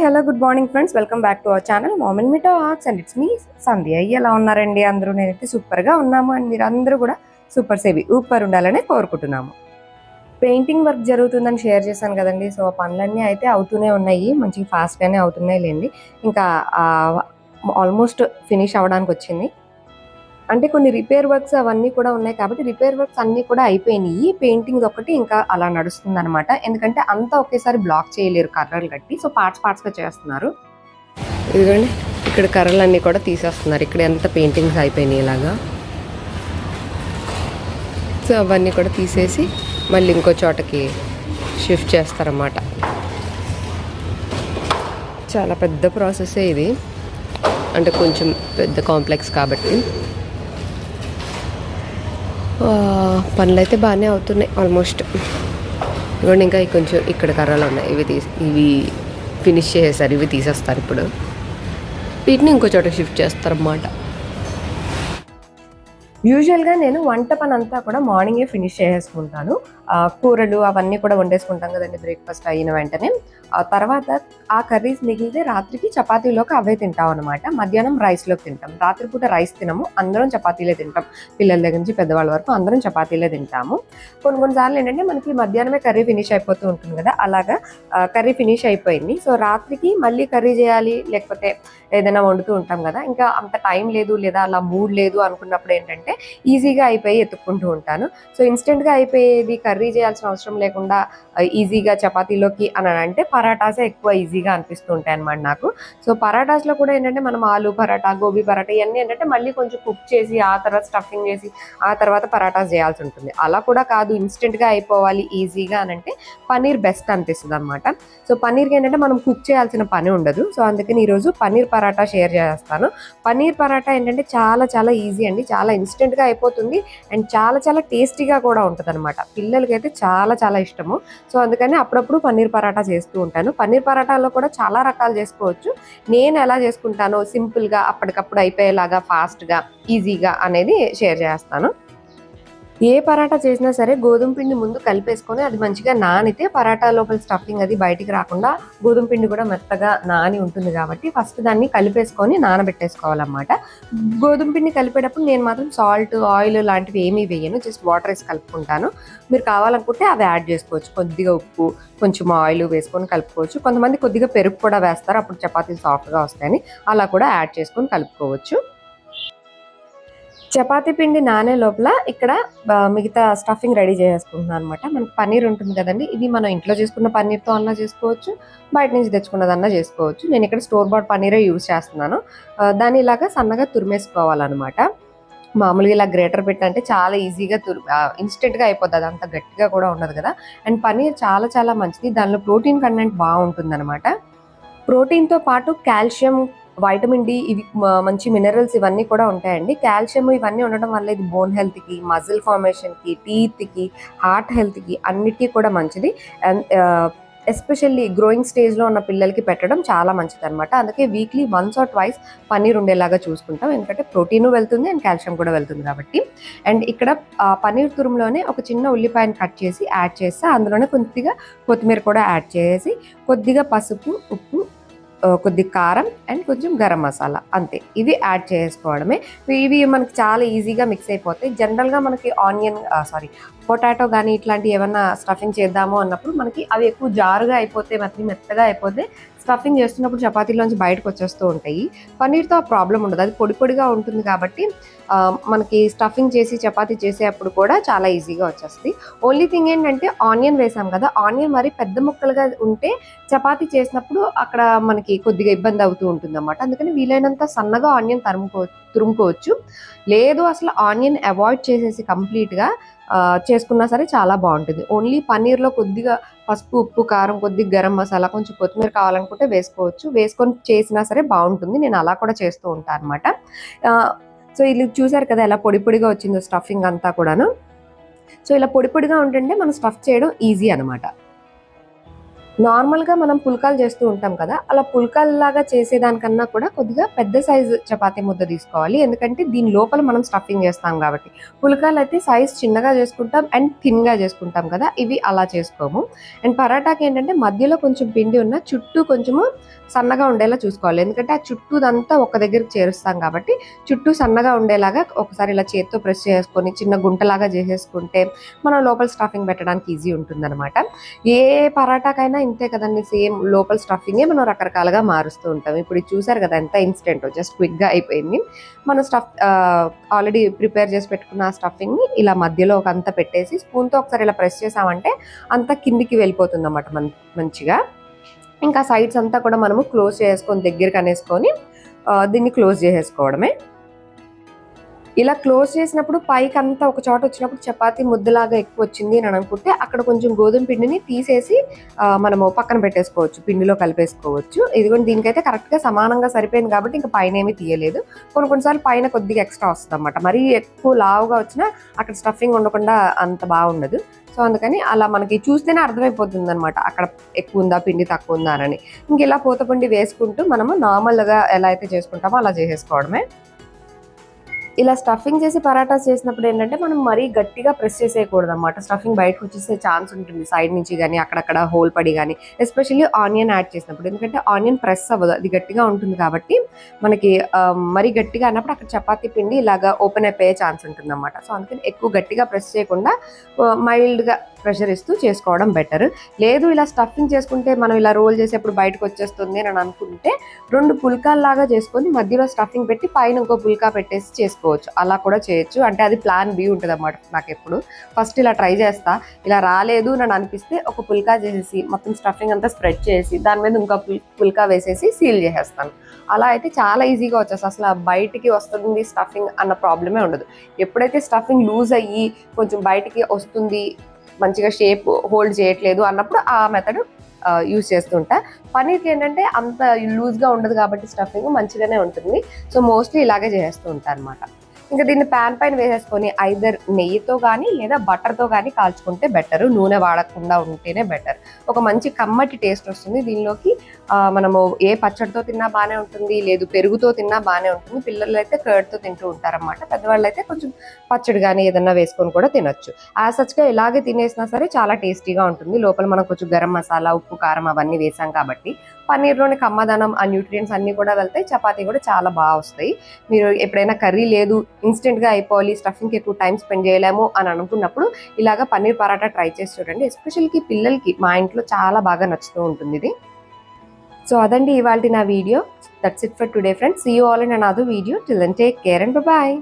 Hi hello good morning friends. Welcome back to our channel మామన్ మీటో arts and it's me Sandhya. ఎలా ఉన్నారండి? అందరూ నేనైతే సూపర్గా ఉన్నాము. అండ్ మీరు అందరూ కూడా సూపర్ సేవి ఊపర్ ఉండాలని కోరుకుంటున్నాము. పెయింటింగ్ వర్క్ జరుగుతుందని షేర్ చేశాను కదండి. సో పనులన్నీ అయితే అవుతూనే ఉన్నాయి. మంచిగా ఫాస్ట్గానే అవుతున్నాయి లేండి ఇంకా ఆల్మోస్ట్ ఫినిష్ అవ్వడానికి వచ్చింది. అంటే కొన్ని రిపేర్ వర్క్స్ అవన్నీ కూడా ఉన్నాయి కాబట్టి రిపేర్ వర్క్స్ అన్నీ కూడా అయిపోయినాయి. పెయింటింగ్ ఒకటి ఇంకా అలా నడుస్తుంది అనమాట ఎందుకంటే అంతా ఒకేసారి బ్లాక్ చేయలేరు కర్రలు కట్టి. సో పార్ట్స్ పార్ట్స్గా చేస్తున్నారు. ఇదిగోండి. ఇక్కడ కర్రలన్నీ కూడా తీసేస్తున్నారు. ఇక్కడ ఎంత పెయింటింగ్స్ అయిపోయినాయి ఇలాగా. సో అవన్నీ కూడా తీసేసి మళ్ళీ ఇంకో చోటకి షిఫ్ట్ చేస్తారన్నమాట. చాలా పెద్ద ప్రాసెసే ఇది. అంటే కొంచెం పెద్ద కాంప్లెక్స్ కాబట్టి. పనులు అయితే బాగానే అవుతున్నాయి ఆల్మోస్ట్. ఇవ్వండి ఇంకా కొంచెం ఇక్కడ కర్రలు ఉన్నాయి. ఇవి తీసి ఇవి ఫినిష్ చేసేసారు ఇవి తీసేస్తారు ఇప్పుడు. వీటిని ఇంకో చోట షిఫ్ట్ చేస్తారన్నమాట. యూజువల్గా నేను వంట పని అంతా కూడా మార్నింగే ఫినిష్ చేసేసుకుంటాను. కూరలు అవన్నీ కూడా వండేసుకుంటాం కదండి బ్రేక్ఫాస్ట్ అయిన వెంటనే. ఆ తర్వాత ఆ కర్రీస్ మిగిలితే రాత్రికి చపాతీలోకి అవే తింటాం అనమాట మధ్యాహ్నం రైస్లోకి తింటాం. రాత్రిపూట రైస్ తినము అందరం చపాతీలే తింటాం. పిల్లల దగ్గర నుంచి పెద్దవాళ్ళ వరకు అందరం చపాతీలే తింటాము. కొన్ని కొన్నిసార్లు ఏంటంటే మనకి మధ్యాహ్నమే కర్రీ ఫినిష్ అయిపోతూ ఉంటుంది కదా అలాగా కర్రీ ఫినిష్ అయిపోయింది. సో రాత్రికి మళ్ళీ కర్రీ చేయాలి లేకపోతే ఏదైనా వండుతూ ఉంటాం కదా ఇంకా అంత టైం లేదు లేదా అలా మూడ్ లేదు అనుకున్నప్పుడు ఏంటంటే ఈజీగా అయిపోయి ఎత్తుక్కుంటూ ఉంటాను. సో ఇన్స్టెంట్గా అయిపోయేది కర్రీ చేయాల్సిన అవసరం లేకుండా ఈజీగా చపాతీలోకి అని అంటే పరాటాసే ఎక్కువ ఈజీగా అనిపిస్తూ ఉంటాయి అనమాట నాకు. సో పరాటాస్లో కూడా ఏంటంటే మనం ఆలు పరాటా గోబీ పరాటా ఇవన్నీ ఏంటంటే మళ్ళీ కొంచెం కుక్ చేసి ఆ తర్వాత స్టఫింగ్ చేసి ఆ తర్వాత పరాటాస్ చేయాల్సి ఉంటుంది. అలా కూడా కాదు ఇన్స్టెంట్గా అయిపోవాలి ఈజీగా అని అంటే పన్నీర్ బెస్ట్ అనిపిస్తుంది అనమాట సో పన్నీర్కి ఏంటంటే మనం కుక్ చేయాల్సిన పని ఉండదు. సో అందుకని ఈరోజు పన్నీర్ పరాటా షేర్ చేస్తాను. పన్నీర్ పరాటా ఏంటంటే చాలా చాలా ఈజీ అండి. చాలా ఇన్స్టెంట్గా అయిపోతుంది. అండ్ చాలా చాలా టేస్టీగా కూడా ఉంటుంది అనమాట పిల్లలకి అయితే చాలా చాలా ఇష్టము. సో అందుకని అప్పుడప్పుడు పన్నీర్ పరాటా చేస్తూ ఉంటాను. పన్నీర్ పరాటాలో కూడా చాలా రకాలు చేసుకోవచ్చు. నేను ఎలా చేసుకుంటానో సింపుల్గా అప్పటికప్పుడు అయిపోయేలాగా ఫాస్ట్గా ఈజీగా అనేది షేర్ చేస్తాను. ఏ పరాటా చేసినా సరే గోధుమ పిండి ముందు కలిపేసుకొని అది మంచిగా నానితే పరాటా లోపల స్టఫింగ్ అది బయటికి రాకుండా గోధుమ పిండి కూడా మెత్తగా నాని ఉంటుంది కాబట్టి ఫస్ట్ దాన్ని కలిపేసుకొని నానబెట్టేసుకోవాలన్నమాట. గోధుమ పిండి కలిపేటప్పుడు నేను మాత్రం సాల్ట్ ఆయిల్ లాంటివి ఏమీ వేయను జస్ట్ వాటర్ వేసి కలుపుకుంటాను. మీరు కావాలనుకుంటే అవి యాడ్ చేసుకోవచ్చు. కొద్దిగా ఉప్పు కొంచెం ఆయిల్ వేసుకొని కలుపుకోవచ్చు. కొంతమంది కొద్దిగా పెరుగు కూడా వేస్తారు అప్పుడు చపాతీలు సాఫ్ట్గా వస్తాయని. అలా కూడా యాడ్ చేసుకొని కలుపుకోవచ్చు. చపాతీ పిండి నానే లోపల ఇక్కడ మిగతా స్టఫింగ్ రెడీ చేసేసుకుంటున్నాను అనమాట మనకు పన్నీర్ ఉంటుంది కదండి ఇది మనం ఇంట్లో చేసుకున్న పన్నీర్తో అన్నా చేసుకోవచ్చు బయట నుంచి తెచ్చుకున్నదన్నా చేసుకోవచ్చు. నేను ఇక్కడ స్టోర్ బాట్ పన్నీరే యూజ్ చేస్తున్నాను. దాన్ని ఇలాగా సన్నగా తురిమేసుకోవాలన్నమాట. మామూలుగా ఇలా గ్రేటర్ పెట్టంటే చాలా ఈజీగా తురి ఇన్స్టెంట్గా అయిపోద్ది అది అంత గట్టిగా కూడా ఉండదు కదా. అండ్ పన్నీర్ చాలా చాలా మంచిది. దానిలో ప్రోటీన్ కంటెంట్ బాగుంటుంది అనమాట ప్రోటీన్తో పాటు కాల్షియం వైటమిన్ డి ఇవి మంచి మినరల్స్ ఇవన్నీ కూడా ఉంటాయండి. కాల్షియం ఇవన్నీ ఉండడం వల్ల ఇది బోన్ హెల్త్కి మజిల్ ఫార్మేషన్కి టీత్కి హార్ట్ హెల్త్కి అన్నిటికీ కూడా మంచిది. అండ్ ఎస్పెషల్లీ గ్రోయింగ్ స్టేజ్లో ఉన్న పిల్లలకి పెట్టడం చాలా మంచిది అనమాట అందుకే weekly once or twice paneer ఉండేలాగా చూసుకుంటాం. ఎందుకంటే ప్రోటీన్ వెళ్తుంది అండ్ కాల్షియం కూడా వెళ్తుంది కాబట్టి. అండ్ ఇక్కడ పన్నీర్ తురుములోనే ఒక చిన్న ఉల్లిపాయను కట్ చేసి యాడ్ చేస్తే. అందులోనే కొద్దిగా కొత్తిమీర కూడా యాడ్ చేసి కొద్దిగా పసుపు ఉప్పు కొద్ది కారం అండ్ కొంచెం గరం మసాలా అంతే. ఇవి యాడ్ చేసుకోవడమే. ఇవి మనకి చాలా ఈజీగా మిక్స్ అయిపోతాయి. జనరల్గా మనకి ఆనియన్ సారీ పొటాటో కానీ ఇట్లాంటి ఏమన్నా స్టఫింగ్ చేద్దాము అన్నప్పుడు మనకి అవి ఎక్కువ జారుగా అయిపోతే మెత్త మెత్తగా అయిపోతే స్టఫింగ్ చేస్తున్నప్పుడు చపాతీలోంచి బయటకు వచ్చేస్తూ ఉంటాయి. పన్నీర్తో ఆ ప్రాబ్లం ఉండదు. అది పొడి పొడిగా ఉంటుంది కాబట్టి మనకి స్టఫింగ్ చేసి చపాతీ చేసేటప్పుడు కూడా చాలా ఈజీగా వచ్చేస్తుంది. ఓన్లీ థింగ్ ఏంటంటే ఆనియన్ వేసాం కదా ఆనియన్ మరి పెద్ద ముక్కలుగా ఉంటే చపాతీ చేసినప్పుడు అక్కడ మనకి కొద్దిగా ఇబ్బంది అవుతూ ఉంటుంది అన్నమాట అందుకని వీలైనంత సన్నగా ఆనియన్ తరుముకో తురుముకోవచ్చు. లేదు అసలు ఆనియన్ అవాయిడ్ చేసేసి కంప్లీట్గా చేసుకున్నా సరే చాలా బాగుంటుంది. ఓన్లీ పన్నీర్లో కొద్దిగా పసుపు ఉప్పు కారం కొద్దిగా గరం మసాలా కొంచెం కొత్తిమీర కావాలనుకుంటే వేసుకోవచ్చు. వేసుకొని చేసినా సరే బాగుంటుంది. నేను అలా కూడా చేస్తూ ఉంటాను అనమాట సో ఇది చూసారు కదా ఎలా పొడి పొడిగా వచ్చిందో స్టఫింగ్ అంతా కూడాను. సో ఇలా పొడి పొడిగా ఉంటుంటే మనం స్టఫ్ చేయడం ఈజీ అనమాట నార్మల్గా మనం పుల్కాలు చేస్తూ ఉంటాం కదా అలా పుల్కాల్లాగా చేసేదానికన్నా కూడా కొద్దిగా పెద్ద సైజు చపాతీ ముద్ద తీసుకోవాలి. ఎందుకంటే దీని లోపల మనం స్టఫింగ్ చేస్తాం కాబట్టి. పుల్కాలు అయితే సైజ్ చిన్నగా చేసుకుంటాం అండ్ థిన్గా చేసుకుంటాం కదా ఇవి అలా చేసుకోము. అండ్ పరాటాకి ఏంటంటే మధ్యలో కొంచెం పిండి ఉన్న చుట్టూ కొంచెము సన్నగా ఉండేలా చూసుకోవాలి. ఎందుకంటే ఆ చుట్టూదంతా ఒక దగ్గరికి చేరుస్తాం కాబట్టి చుట్టూ సన్నగా ఉండేలాగా ఒకసారి ఇలా చేత్తో ప్రెస్ చేసుకొని చిన్న గుంటలాగా చేసేసుకుంటే మనం లోపల స్టఫింగ్ పెట్టడానికి ఈజీ ఉంటుందన్నమాట. ఏ పరాటాకైనా ఇంతే కదండి సేమ్ లోపల స్టఫింగే మనం రకరకాలుగా మారుస్తూ ఉంటాం. ఇప్పుడు చూసారు కదా ఎంత ఇన్స్టెంట్ జస్ట్ క్విక్గా అయిపోయింది. మనం స్టఫ్ ఆల్రెడీ ప్రిపేర్ చేసి పెట్టుకున్న ఆ స్టఫింగ్ని ఇలా మధ్యలో ఒక అంత పెట్టేసి స్పూన్తో ఒకసారి ఇలా ప్రెస్ చేసామంటే అంత కిందికి వెళ్ళిపోతుంది అన్నమాట మంచిగా. ఇంకా సైడ్స్ అంతా కూడా మనము క్లోజ్ చేసుకొని దగ్గరికి అనేసుకొని దీన్ని క్లోజ్ చేసేసుకోవడమే. ఇలా క్లోజ్ చేసినప్పుడు పైకి అంతా ఒక చోట వచ్చినప్పుడు చపాతీ ముద్దలాగా ఎక్కువ వచ్చింది అని అనుకుంటే అక్కడ కొంచెం గోధుమ పిండిని తీసేసి మనము పక్కన పెట్టేసుకోవచ్చు పిండిలో కలిపేసుకోవచ్చు. ఇదిగోండి దీనికైతే కరెక్ట్గా సమానంగా సరిపోయింది కాబట్టి ఇంకా పైన ఏమీ తీయలేదు. కొన్ని కొన్నిసార్లు పైన కొద్దిగా ఎక్స్ట్రా వస్తుంది అనమాట మరీ ఎక్కువ లావుగా వచ్చినా అక్కడ స్టఫింగ్ ఉండకుండా అంత బాగుండదు. సో అందుకని అలా మనకి చూస్తేనే అర్థమైపోతుంది అనమాట అక్కడ ఎక్కువ ఉందా పిండి తక్కువ ఉందా అని. ఇంక ఇలా పూతపిండి వేసుకుంటూ మనము నార్మల్గా ఎలా అయితే చేసుకుంటామో అలా చేసేసుకోవడమే. ఇలా స్టఫింగ్ చేసి పరాటాస్ చేసినప్పుడు ఏంటంటే మనం మరీ గట్టిగా ప్రెస్ చేసేయకూడదు అనమాట స్టఫింగ్ బయటకు వచ్చేసే ఛాన్స్ ఉంటుంది. సైడ్ నుంచి కానీ అక్కడక్కడ హోల్ పడి కానీ ఎస్పెషల్లీ ఆనియన్ యాడ్ చేసినప్పుడు. ఎందుకంటే ఆనియన్ ప్రెస్ అవ్వదు. అది గట్టిగా ఉంటుంది కాబట్టి మనకి మరీ గట్టిగా అన్నప్పుడు అక్కడ చపాతీ పిండి ఇలాగా ఓపెన్ అయిపోయే ఛాన్స్ ఉంటుంది అనమాట సో అందుకని ఎక్కువ గట్టిగా ప్రెస్ చేయకుండా మైల్డ్గా ప్రెషర్ ఇస్తూ చేసుకోవడం బెటర్ లేదు ఇలా స్టఫింగ్ చేసుకుంటే మనం ఇలా రోల్ చేసేప్పుడు బయటకు వచ్చేస్తుంది అని అనుకుంటే రెండు పుల్కాల్లాగా చేసుకొని మధ్యలో స్టఫింగ్ పెట్టి పైన ఇంకో పుల్కా పెట్టేసి చేసుకోవచ్చు. అలా కూడా చేయొచ్చు. అంటే అది ప్లాన్ బి ఉంటుంది అన్నమాట నాకు ఎప్పుడు ఫస్ట్ ఇలా ట్రై చేస్తా. ఇలా రాలేదు అని అనిపిస్తే ఒక పుల్కా చేసేసి మొత్తం స్టఫింగ్ అంతా స్ప్రెడ్ చేసి దాని మీద ఇంకో పుల్కా వేసేసి సీల్ చేసేస్తాను. అలా అయితే చాలా ఈజీగా వచ్చేసి అసలు ఆ బయటికి వస్తుంది స్టఫింగ్ అన్న ప్రాబ్లమే ఉండదు. ఎప్పుడైతే స్టఫింగ్ లూజ్ అయ్యి కొంచెం బయటికి వస్తుంది మంచిగా షేప్ హోల్డ్ చేయట్లేదు అన్నప్పుడు ఆ మెథడ్ యూజ్ చేస్తుంటా పనీర్కి ఏంటంటే అంత లూజ్గా ఉండదు కాబట్టి స్టఫింగ్ మంచిగానే ఉంటుంది. సో మోస్ట్లీ ఇలాగే చేస్తూ ఉంటాను అనమాట ఇంకా దీన్ని ప్యాన్ పైన వేసేసుకొని ఐదర్ నెయ్యితో కానీ లేదా బటర్తో కానీ కాల్చుకుంటే బెటర్ నూనె వాడకుండా ఉంటేనే బెటర్ ఒక మంచి కమ్మటి టేస్ట్ వస్తుంది. దీనిలోకి మనము ఏ పచ్చడితో తిన్నా బాగానే ఉంటుంది లేదు పెరుగుతో తిన్నా బాగానే ఉంటుంది. పిల్లలు అయితే కర్డ్తో తింటూ ఉంటారన్నమాట. పెద్దవాళ్ళు అయితే కొంచెం పచ్చడి కానీ ఏదన్నా వేసుకొని కూడా తినొచ్చు. యాజ్ సచ్గా ఇలాగే తినేసినా సరే చాలా టేస్టీగా ఉంటుంది. లోపల మనం కొంచెం గరం మసాలా ఉప్పు కారం అవన్నీ వేసాం కాబట్టి పన్నీర్లోని కమ్మదనం ఆ న్యూట్రియంట్స్ అన్నీ కూడా వెళ్తాయి. చపాతీ కూడా చాలా బాగా వస్తాయి. మీరు ఎప్పుడైనా కర్రీ లేదు ఇన్స్టెంట్గా అయిపోవాలి స్టఫింగ్కి ఎక్కువ టైం స్పెండ్ చేయలేము అని అనుకున్నప్పుడు ఇలాగ పన్నీర్ పరాటా ట్రై చేసి చూడండి. ఎస్పెషల్కి పిల్లలకి మా ఇంట్లో చాలా బాగా నచ్చుతూ ఉంటుంది ఇది. సో అదండి ఇవాళ నా video that's it for today friends see you all and another video till and take care and bye